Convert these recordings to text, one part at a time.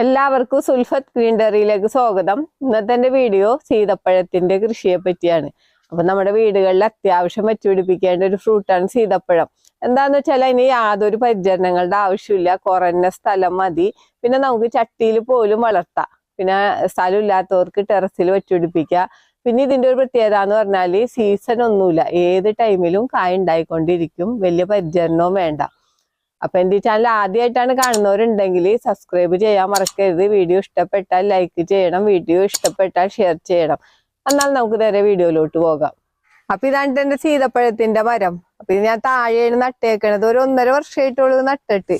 എല്ലാവർക്കും സുൽഫത്ത് ഗ്രീൻഡറിയിലേക്ക് സ്വാഗതം. ഇന്നത്തെ എന്റെ വീഡിയോ സീതപ്പഴത്തിന്റെ കൃഷിയെ പറ്റിയാണ് അപ്പം നമ്മുടെ വീടുകളിൽ അത്യാവശ്യം വെച്ചുപിടിപ്പിക്കേണ്ട ഒരു ഫ്രൂട്ടാണ് സീതപ്പഴം. എന്താന്ന് വെച്ചാൽ അതിന് യാതൊരു പരിചരണങ്ങളുടെ ആവശ്യമില്ല. കുറഞ്ഞ സ്ഥലം മതി. പിന്നെ നമുക്ക് ചട്ടിയിൽ പോലും വളർത്താം. പിന്നെ സ്ഥലം ഇല്ലാത്തവർക്ക് ടെറസിൽ വെച്ചുപിടിപ്പിക്കുക പിന്നെ ഇതിന്റെ ഒരു പ്രത്യേകത എന്ന് പറഞ്ഞാൽ സീസൺ ഒന്നുമില്ല. ഏത് ടൈമിലും കായ ഉണ്ടായിക്കൊണ്ടിരിക്കും. വലിയ പരിചരണവും വേണ്ട. അപ്പൊ എന്റെ ഈ ചാനൽ ആദ്യമായിട്ടാണ് കാണുന്നവരുണ്ടെങ്കിൽ സബ്സ്ക്രൈബ് ചെയ്യാൻ മറക്കരുത്. വീഡിയോ ഇഷ്ടപ്പെട്ടാൽ ലൈക്ക് ചെയ്യണം. വീഡിയോ ഇഷ്ടപ്പെട്ടാൽ ഷെയർ ചെയ്യണം. എന്നാൽ നമുക്ക് നേരെ വീഡിയോയിലോട്ട് പോകാം. അപ്പൊ ഇതാണ് എന്റെ സീതപ്പഴത്തിന്റെ മരം. അപ്പൊ ഇത് ഞാൻ താഴെയാണ് നട്ടേക്കണത്. ഒരു ഒന്നര വർഷമായിട്ടുള്ളൂ നട്ടിട്ട്.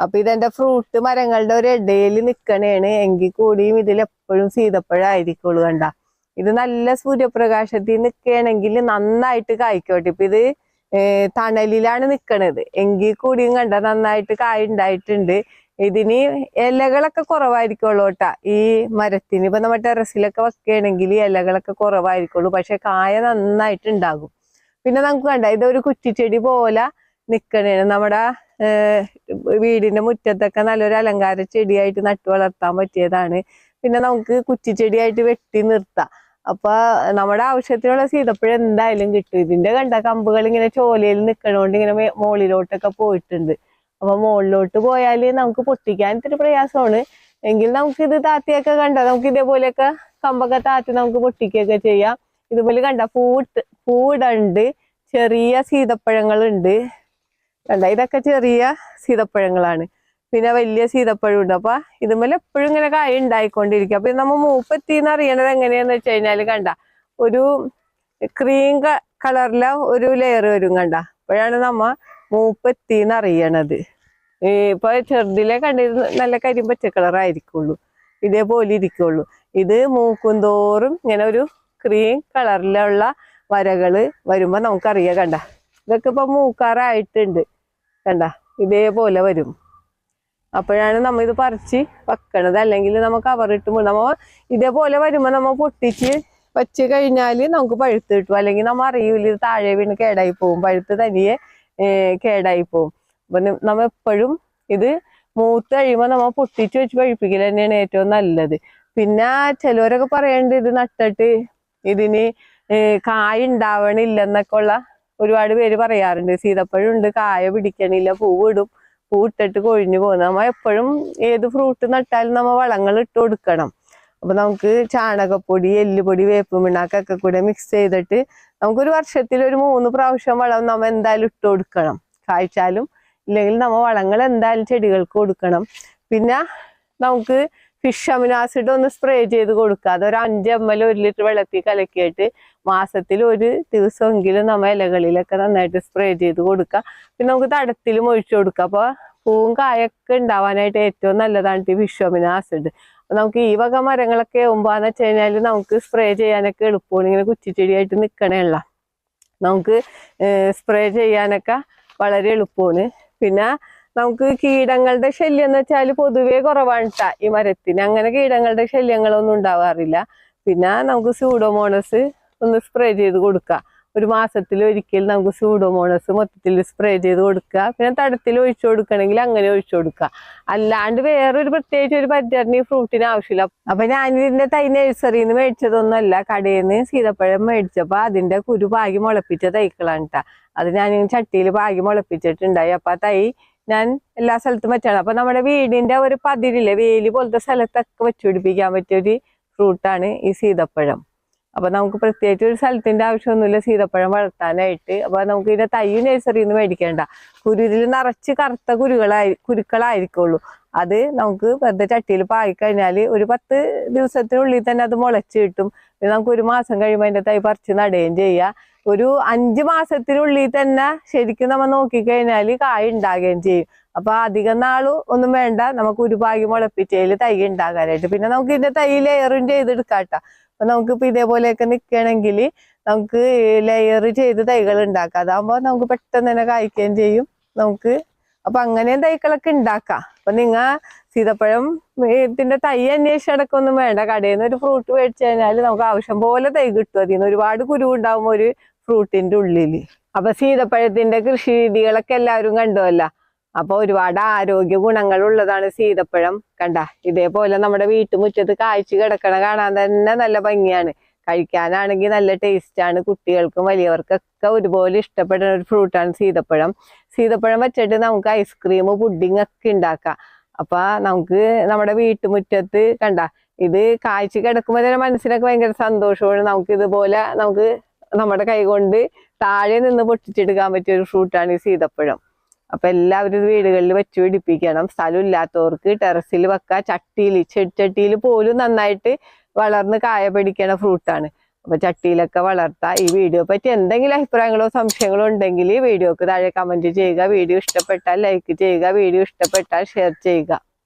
അപ്പൊ ഇതെന്റെ ഫ്രൂട്ട് മരങ്ങളുടെ ഒരു ഇടയിൽ നിക്കണേണ്. എങ്കിൽ കൂടിയും ഇതിൽ എപ്പോഴും സീതപ്പഴം ആയിരിക്കുള്ളൂ കണ്ട. ഇത് നല്ല സൂര്യപ്രകാശത്തിൽ നിൽക്കുകയാണെങ്കിൽ നന്നായിട്ട് കായ്ക്കോട്ടെ ഇപ്പൊ ഇത് തണലിലാണ് നിക്കണത്. എങ്കിൽ കൂടിയും കണ്ട നന്നായിട്ട് കായ ഉണ്ടായിട്ടുണ്ട് ഇതിന് ഇലകളൊക്കെ കുറവായിരിക്കുള്ളൂ കേട്ടാ. ഈ മരത്തിന് ഇപ്പൊ നമ്മുടെ ടെറസിലൊക്കെ വെക്കുകയാണെങ്കിൽ ഇലകളൊക്കെ കുറവായിരിക്കുള്ളൂ. പക്ഷെ കായ നന്നായിട്ട് ഉണ്ടാകും പിന്നെ നമുക്ക് കണ്ട ഇതൊരു കുറ്റിച്ചെടി പോലെ നിക്കണേണ്. നമ്മുടെ വീടിന്റെ മുറ്റത്തൊക്കെ നല്ലൊരു അലങ്കാര ചെടിയായിട്ട് നട്ടു വളർത്താൻ പറ്റിയതാണ്. പിന്നെ നമുക്ക് കുറ്റിച്ചെടിയായിട്ട് വെട്ടി നിർത്താം. അപ്പൊ നമ്മുടെ ആവശ്യത്തിനുള്ള സീതപ്പഴം എന്തായാലും കിട്ടും. ഇതിന്റെ കണ്ട കമ്പുകൾ ഇങ്ങനെ ചോലയിൽ നിക്കണോണ്ട് ഇങ്ങനെ മോളിലോട്ടൊക്കെ പോയിട്ടുണ്ട്. അപ്പൊ മുകളിലോട്ട് പോയാൽ നമുക്ക് പൊട്ടിക്കാൻ ഇത്തിരി പ്രയാസമാണ് എങ്കിൽ നമുക്ക് ഇത് താത്തിയൊക്കെ കണ്ട നമുക്ക് ഇതേപോലെയൊക്കെ കമ്പൊക്കെ താത്തി നമുക്ക് പൊട്ടിക്കുകയൊക്കെ ചെയ്യാം. ഇതുപോലെ കണ്ട പൂട്ട് പൂടുണ്ട് ചെറിയ സീതപ്പഴങ്ങളുണ്ട്. കണ്ട ഇതൊക്കെ ചെറിയ സീതപ്പഴങ്ങളാണ്. പിന്നെ വലിയ സീതപ്പഴം ഉണ്ട്. അപ്പൊ ഇതുമേലെ എപ്പോഴും ഇങ്ങനെ കായ ഉണ്ടായിക്കൊണ്ടിരിക്കും. അപ്പൊ നമ്മ മൂപ്പത്തിന്ന് അറിയണത് എങ്ങനെയാന്ന് വെച്ച് കഴിഞ്ഞാൽ കണ്ട ഒരു ക്രീം കളറിലെ ഒരു ലെയർ വരും കണ്ട. അപ്പോഴാണ് നമ്മ മൂപ്പത്തിന്ന് അറിയണത്. ഇപ്പൊ ചെറുതിലെ കണ്ടിരുന്ന നല്ല കരിയും പച്ച കളർ ആയിരിക്കുള്ളൂ. ഇതേപോലെ ഇരിക്കുള്ളൂ. ഇത് മൂക്കും തോറും ഇങ്ങനെ ഒരു ക്രീം കളറിലുള്ള വരകൾ വരുമ്പോ നമുക്കറിയാം കണ്ട. ഇതൊക്കെ ഇപ്പൊ മൂക്കാറായിട്ടുണ്ട് കണ്ട. ഇതേപോലെ വരും. അപ്പോഴാണ് നമ്മ ഇത് പറിച്ച് വെക്കണത്. അല്ലെങ്കിൽ നമുക്ക് കവറിട്ട് നമ്മ ഇതേപോലെ വരുമ്പോ നമ്മ പൊട്ടിച്ച് വെച്ച് കഴിഞ്ഞാൽ നമുക്ക് പഴുത്ത് കിട്ടും. അല്ലെങ്കിൽ നമ്മ അറിയില്ല ഇത് താഴെ വീണ് കേടായി പോവും. പഴുത്ത് തനിയെ കേടായി പോവും. അപ്പൊ നമ്മൾ നമ്മ എപ്പോഴും ഇത് മൂത്ത് കഴിയുമ്പോ നമ്മ പൊട്ടിച്ച് വെച്ച് പഴുപ്പിക്കൽ തന്നെയാണ് ഏറ്റവും നല്ലത്. പിന്നെ ചിലവരൊക്കെ പറയണ്ട് ഇത് നട്ടിട്ട് ഇതിന് കായ ഉണ്ടാവണില്ലെന്നൊക്കെ ഉള്ള ഒരുപാട് പേര് പറയാറുണ്ട്. സീതപ്പഴുണ്ട് കായ പിടിക്കണില്ല പൂവിടും. പൂവിട്ടിട്ട് കൊഴിഞ്ഞു പോകുന്നത്. നമ്മ എപ്പോഴും ഏത് ഫ്രൂട്ട് നട്ടാലും നമ്മ വളങ്ങൾ ഇട്ട് കൊടുക്കണം. അപ്പൊ നമുക്ക് ചാണകപ്പൊടി എല്ലുപൊടി വേപ്പ് മിണ്ണാക്കൊക്കെ കൂടെ മിക്സ് ചെയ്തിട്ട് നമുക്കൊരു വർഷത്തിൽ ഒരു മൂന്ന് പ്രാവശ്യം വളം നമ്മ എന്തായാലും ഇട്ട് കൊടുക്കണം. കായ്ച്ചാലും ഇല്ലെങ്കിൽ നമ്മ വളങ്ങൾ എന്തായാലും ചെടികൾക്ക് കൊടുക്കണം. പിന്നെ നമുക്ക് ഫിഷ് അമിനാസിഡ് ഒന്ന് സ്പ്രേ ചെയ്ത് കൊടുക്കുക. അതൊരു അഞ്ച് എം എൽ ഒരു ലിറ്റർ വെള്ളത്തിൽ കലക്കിയിട്ട് മാസത്തിൽ ഒരു ദിവസമെങ്കിലും നമ്മ ഇലകളിലൊക്കെ നന്നായിട്ട് സ്പ്രേ ചെയ്ത് കൊടുക്കുക. പിന്നെ നമുക്ക് തടത്തിലും ഒഴിച്ചു കൊടുക്കുക. അപ്പൊ പൂവും കായൊക്കെ ഉണ്ടാവാനായിട്ട് ഏറ്റവും നല്ലതാണ് ഈ ഫിഷ് അമിനാസിഡ് നമുക്ക് ഈ വക മരങ്ങളൊക്കെ ആകുമ്പോന്ന് വെച്ച് കഴിഞ്ഞാൽ നമുക്ക് സ്പ്രേ ചെയ്യാനൊക്കെ എളുപ്പമാണ്. ഇങ്ങനെ കുച്ചിച്ചെടിയായിട്ട് നിൽക്കണേയുള്ള നമുക്ക് സ്പ്രേ ചെയ്യാനൊക്കെ വളരെ എളുപ്പമാണ്. പിന്നെ നമുക്ക് കീടങ്ങളുടെ ശല്യം എന്ന് വെച്ചാൽ പൊതുവേ കുറവാണ് ഈ മരത്തിന്. അങ്ങനെ കീടങ്ങളുടെ ശല്യങ്ങളൊന്നും ഉണ്ടാവാറില്ല. പിന്നെ നമുക്ക് സൂഡോമോണസ് ഒന്ന് സ്പ്രേ ചെയ്ത് കൊടുക്കുക ഒരു മാസത്തിൽ ഒരിക്കൽ നമുക്ക് സൂഡോമോണസ് മൊത്തത്തിൽ സ്പ്രേ ചെയ്ത് കൊടുക്കുക പിന്നെ തടത്തിൽ ഒഴിച്ചു കൊടുക്കണമെങ്കിൽ അങ്ങനെ ഒഴിച്ചു കൊടുക്കുക അല്ലാണ്ട് വേറൊരു പ്രത്യേകിച്ച് ഒരു പരിചരണം ഈ ഫ്രൂട്ടിന് ആവശ്യമില്ല. അപ്പൊ ഞാൻ ഇതിന്റെ തൈ നഴ്സറിയിൽ നിന്ന് മേടിച്ചതൊന്നുമല്ല. കടയിൽ നിന്ന് സീതപ്പഴം മേടിച്ചപ്പോ അതിന്റെ കുരു പാകി മുളപ്പിച്ച തൈക്കളാണ് ട്ടാ. അത് ഞാൻ ചട്ടിയിൽ പാകി മുളപ്പിച്ചിട്ടുണ്ടായി. അപ്പൊ ആ തൈ ഞാൻ എല്ലാ സ്ഥലത്തും വെച്ചാണ് അപ്പൊ നമ്മുടെ വീടിന്റെ ഒരു പതിരില്ലേ വേലി പോലത്തെ സ്ഥലത്തൊക്കെ വെച്ചുപിടിപ്പിക്കാൻ പറ്റിയ ഒരു ഫ്രൂട്ടാണ് ഈ സീതപ്പഴം. അപ്പൊ നമുക്ക് പ്രത്യേകിച്ച് ഒരു സ്ഥലത്തിന്റെ ആവശ്യമൊന്നുമില്ല സീതപ്പഴം വളർത്താനായിട്ട്. അപ്പൊ നമുക്ക് ഇതിന്റെ തൈ നഴ്സറിന്ന് നിന്ന് മേടിക്കേണ്ട. കുരു ഇതിൽ നിറച്ച് കറുത്ത കുരുകളായി കുരുക്കളായിരിക്കുള്ളൂ. അത് നമുക്ക് വെറുതെ ചട്ടിയിൽ പാകി കഴിഞ്ഞാൽ ഒരു പത്ത് ദിവസത്തിനുള്ളിൽ തന്നെ അത് മുളച്ച് കിട്ടും. പിന്നെ നമുക്ക് ഒരു മാസം കഴിയുമ്പോൾ അതിന്റെ തൈ പറിച്ച് നടുകയും ചെയ്യാം. ഒരു അഞ്ച് മാസത്തിനുള്ളിൽ തന്നെ ശരിക്കും നമ്മൾ നോക്കിക്കഴിഞ്ഞാൽ കായ ഉണ്ടാകുകയും ചെയ്യും. അപ്പൊ അധികം നാളും ഒന്നും വേണ്ട. നമുക്ക് ഒരു പാകി മുളപ്പിച്ചതിൽ തൈ ഉണ്ടാകാനായിട്ട് പിന്നെ നമുക്ക് ഇതിന്റെ തൈ ലെയറും ചെയ്തെടുക്കാട്ടോ. അപ്പൊ നമുക്ക് ഇപ്പൊ ഇതേപോലെയൊക്കെ നിൽക്കണമെങ്കിൽ നമുക്ക് ലെയർ ചെയ്ത് തൈകൾ ഉണ്ടാക്കാം അതാകുമ്പോ നമുക്ക് പെട്ടെന്ന് തന്നെ കായ്ക്കുകയും ചെയ്യും. നമുക്ക് അപ്പൊ അങ്ങനെ തൈകളൊക്കെ ഉണ്ടാക്കാം അപ്പൊ നിങ്ങ സീതപ്പഴം ഇതിന്റെ തൈ അന്വേഷിച്ച് അടക്കൊന്നും വേണ്ട. കടയിൽ നിന്ന് ഒരു ഫ്രൂട്ട് മേടിച്ചു കഴിഞ്ഞാൽ നമുക്ക് ആവശ്യം പോലെ തൈ കിട്ടും. അതിൽ നിന്ന് ഒരുപാട് കുരു ഉണ്ടാവും ഒരു ഫ്രൂട്ടിന്റെ ഉള്ളിൽ. അപ്പൊ സീതപ്പഴത്തിന്റെ കൃഷി രീതികളൊക്കെ എല്ലാവരും കണ്ടുവല്ല അപ്പൊ ഒരുപാട് ആരോഗ്യ ഗുണങ്ങൾ ഉള്ളതാണ് സീതപ്പഴം. കണ്ട? ഇതേപോലെ നമ്മുടെ വീട്ടുമുറ്റത്ത് കാഴ്ച കിടക്കണ കാണാൻ തന്നെ നല്ല ഭംഗിയാണ്. കഴിക്കാനാണെങ്കിൽ നല്ല ടേസ്റ്റ് ആണ്. കുട്ടികൾക്കും വലിയവർക്കൊക്കെ ഒരുപോലെ ഇഷ്ടപ്പെടുന്ന ഒരു ഫ്രൂട്ടാണ് സീതപ്പഴം. സീതപ്പഴം വെച്ചിട്ട് നമുക്ക് ഐസ്ക്രീം പുഡിംഗ് ഒക്കെ ഉണ്ടാക്കാം അപ്പൊ നമുക്ക് നമ്മുടെ വീട്ടുമുറ്റത്ത് കണ്ട ഇത് കാഴ്ച കിടക്കുമ്പോൾ തന്നെ മനസ്സിനൊക്കെ ഭയങ്കര സന്തോഷമാണ്. നമുക്ക് ഇതുപോലെ നമുക്ക് നമ്മുടെ കൈകൊണ്ട് താഴെ നിന്ന് പൊട്ടിച്ചെടുക്കാൻ പറ്റിയ ഒരു ഫ്രൂട്ടാണ് ഈ സീതപ്പഴം. അപ്പൊ എല്ലാവരും വീടുകളിൽ വെച്ച് പിടിപ്പിക്കണം. സ്ഥലം ഇല്ലാത്തവർക്ക് ടെറസിൽ വെക്കാം. ചട്ടിയിൽ ചെടിച്ചട്ടിയിൽ പോലും നന്നായിട്ട് വളർന്ന് കായ പിടിക്കണ ഫ്രൂട്ടാണ് അപ്പൊ ചട്ടിയിലൊക്കെ വളർത്താം. ഈ വീഡിയോ പറ്റി എന്തെങ്കിലും അഭിപ്രായങ്ങളോ സംശയങ്ങളോ ഉണ്ടെങ്കിൽ വീഡിയോക്ക് താഴെ കമന്റ് ചെയ്യുക. വീഡിയോ ഇഷ്ടപ്പെട്ടാൽ ലൈക്ക് ചെയ്യുക. വീഡിയോ ഇഷ്ടപ്പെട്ടാൽ ഷെയർ ചെയ്യുക.